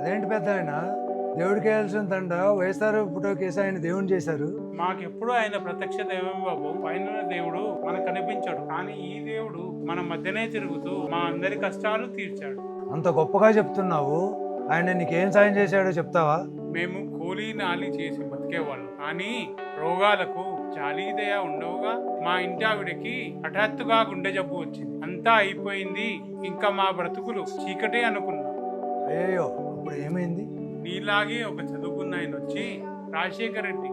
అదేంటి పెద్ద ఆయన? దేవుడికి వేయాల్సిన తండ వైఎస్ఆర్ ఫోటో కేసు ఆయన దేవుని చేశారు. మాకెప్పుడు ఆయన ప్రత్యక్ష దైవం బాబు? పైన దేవుడు మనకు కనిపించాడు. కానీ ఈ దేవుడు మన మధ్యనే తిరుగుతూ మా అందరి కష్టాలు తీర్చాడు. అంత గొప్పగా చెప్తున్నావు. ఆయన నీకేం సాయం చేశాడో చెప్తావా? మేము కూలీ నాలి చేసి బతికేవాళ్ళం. కానీ రోగాలకు జాలి దయ ఉండవుగా. మా ఇంటి ఆవిడకి హఠాత్తుగా గుండె జబ్బు వచ్చింది. అంతా అయిపోయింది. ఇంకా మా బ్రతుకులు చీకటే అనుకున్నాం. అయ్యో అప్పుడు ఏమైంది? నీలాగే ఒక చదువుకున్న ఆయన వచ్చి రాజశేఖర రెడ్డి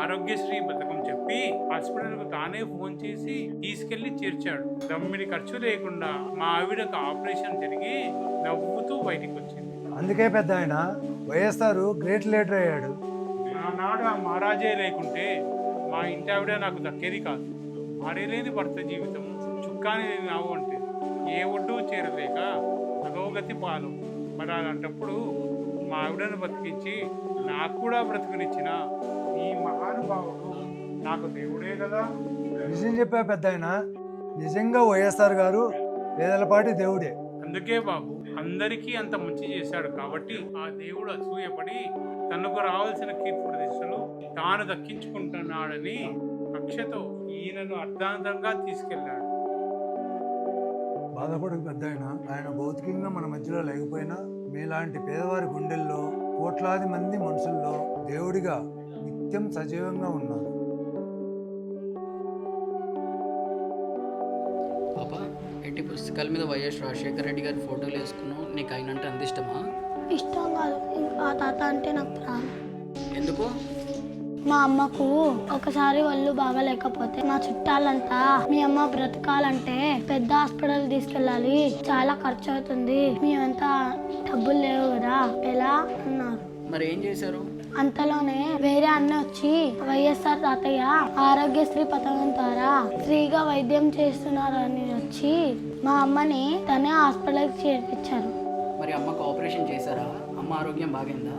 ఆరోగ్యశ్రీ పథకం చెప్పి హాస్పిటల్కు తానే ఫోన్ చేసి తీసుకెళ్ళి చేర్చాడు. దమ్మిడి ఖర్చు లేకుండా మా ఆవిడకు ఆపరేషన్ జరిగి నవ్వుతూ బయటికి వచ్చింది. అందుకే పెద్ద ఆయన వైఎస్ఆర్ గ్రేట్ లీడర్ అయ్యాడు. ఆనాడు ఆ మహారాజే లేకుంటే మా ఇంటి ఆవిడ నాకు దక్కేది కాదు. ఆడేలేని భర్త జీవితం చుక్కాని లేని నావు అంటే ఏ ఒడ్డు చేరలేక అధోగతి పాలు. మరి అలాంటప్పుడు మా ఆవిడను బతికించి నాకు కూడా బ్రతుకునిచ్చిన ఈ మహానుభావుడు నాకు దేవుడే కదా. నిజం చెప్పా పెద్ద ఆయన నిజంగా వైఎస్ఆర్ గారు పేదలపాటి దేవుడే. అందుకే బాబు అందరికీ అంత మంచి చేశాడు కాబట్టి ఆ దేవుడు అసూయపడి తనకు రావాల్సిన కీర్తి ప్రతిష్టలు తాను దక్కించుకుంటున్నాడని కక్షతో ఈయనను అర్ధాంతంగా తీసుకెళ్ళాడు బాధపడకు పెద్ద ఆయన ఆయన భౌతికంగా మన మధ్యలో లేకపోయినా మీలాంటి పేదవారి గుండెల్లో కోట్లాది మంది మనుషుల్లో దేవుడిగా నిత్యం సజీవంగా ఉన్నారు. పాప ఎట్టి పుస్తకాల మీద వైఎస్ రాజశేఖర రెడ్డి గారి ఫోటోలు వేసుకున్నావు? నీకు ఆయన అంటే అంత ఇష్టమా? ఇష్టం కాదు. ఆ తాత అంటే నాకు ప్రాణం. ఎందుకు? మా అమ్మకు ఒకసారి ఒళ్ళు బాగలేకపోతే మా చుట్టాలంతా మీ అమ్మ బ్రతకాలంటే పెద్ద హాస్పిటల్ తీసుకెళ్ళాలి. చాలా ఖర్చు అవుతుంది మేమంతా డబ్బులు లేవు కదా. ఎలా అన్నారు మరి ఏం చేశారు? అంతలోనే వేరే అన్న వచ్చి వైఎస్ఆర్ తాతయ్య ఆరోగ్యశ్రీ పథకం ద్వారా ఫ్రీగా వైద్యం చేస్తున్నారు అని వచ్చి మా అమ్మని తనే హాస్పిటల్కి చేర్పించారు. మరి అమ్మకు ఆపరేషన్ చేశారా? అమ్మ ఆరోగ్యం బాగైందా?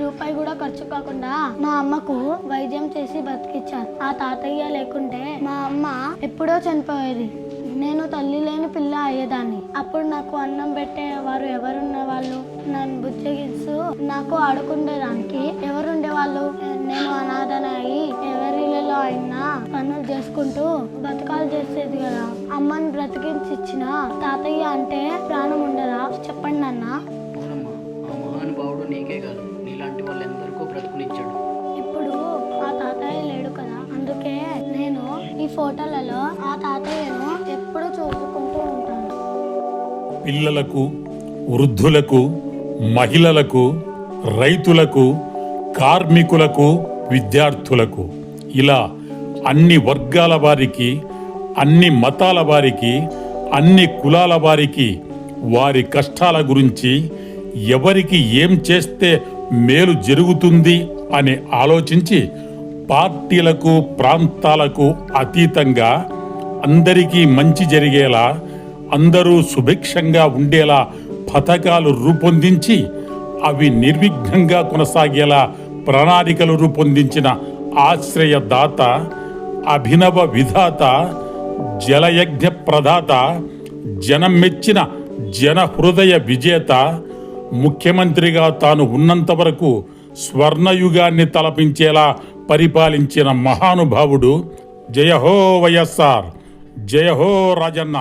రూపాయి కూడా ఖర్చు కాకుండా మా అమ్మకు వైద్యం చేసి బతికిచ్చారు. ఆ తాతయ్య లేకుంటే మా అమ్మ ఎప్పుడో చనిపోయేది. నేను తల్లి లేని పిల్ల అయ్యేదాన్ని. అప్పుడు నాకు అన్నం పెట్టే వారు ఎవరున్న వాళ్ళు నన్ను బుజ్జగిస్తూ నాకు ఆడుకునేదానికి ఎవరుండే వాళ్ళు నేను అనాథన అయి ఎవరిలో అయినా పనులు చేసుకుంటూ బతకాలు చేసేది కదా. అమ్మని బ్రతికించి ఇచ్చిన తాతయ్య అంటే ప్రాణం ఉండదా? చెప్పండి అన్న అవునమ్మా ఆ మహానుభావుడు నీకే కాదు. నీలాంటి వాళ్ళెందరికో బ్రతుకునిచ్చాడు. ఇప్పుడు ఆ తాతయ్య లేడు కదా. అందుకే నేను ఈ ఫోటోలలో ఆ తాతయ్యను పిల్లలకు వృద్ధులకు మహిళలకు రైతులకు కార్మికులకు విద్యార్థులకు ఇలా అన్ని వర్గాల వారికి అన్ని మతాల వారికి అన్ని కులాల వారికి వారి కష్టాల గురించి ఎవరికి ఏం చేస్తే మేలు జరుగుతుంది అని ఆలోచించి పార్టీలకు ప్రాంతాలకు అతీతంగా అందరికీ మంచి జరిగేలా అందరూ సుభిక్షంగా ఉండేలా పథకాలు రూపొందించి అవి నిర్విఘ్నంగా కొనసాగేలా ప్రణాళికలు రూపొందించిన ఆశ్రయదాత అభినవ విధాత జలయజ్ఞ ప్రదాత జనం మెచ్చిన జన హృదయ విజేత ముఖ్యమంత్రిగా తాను ఉన్నంత వరకు స్వర్ణయుగాన్ని తలపించేలా పరిపాలించిన మహానుభావుడు జయహో వైఎస్ఆర్. జయహో రాజన్న.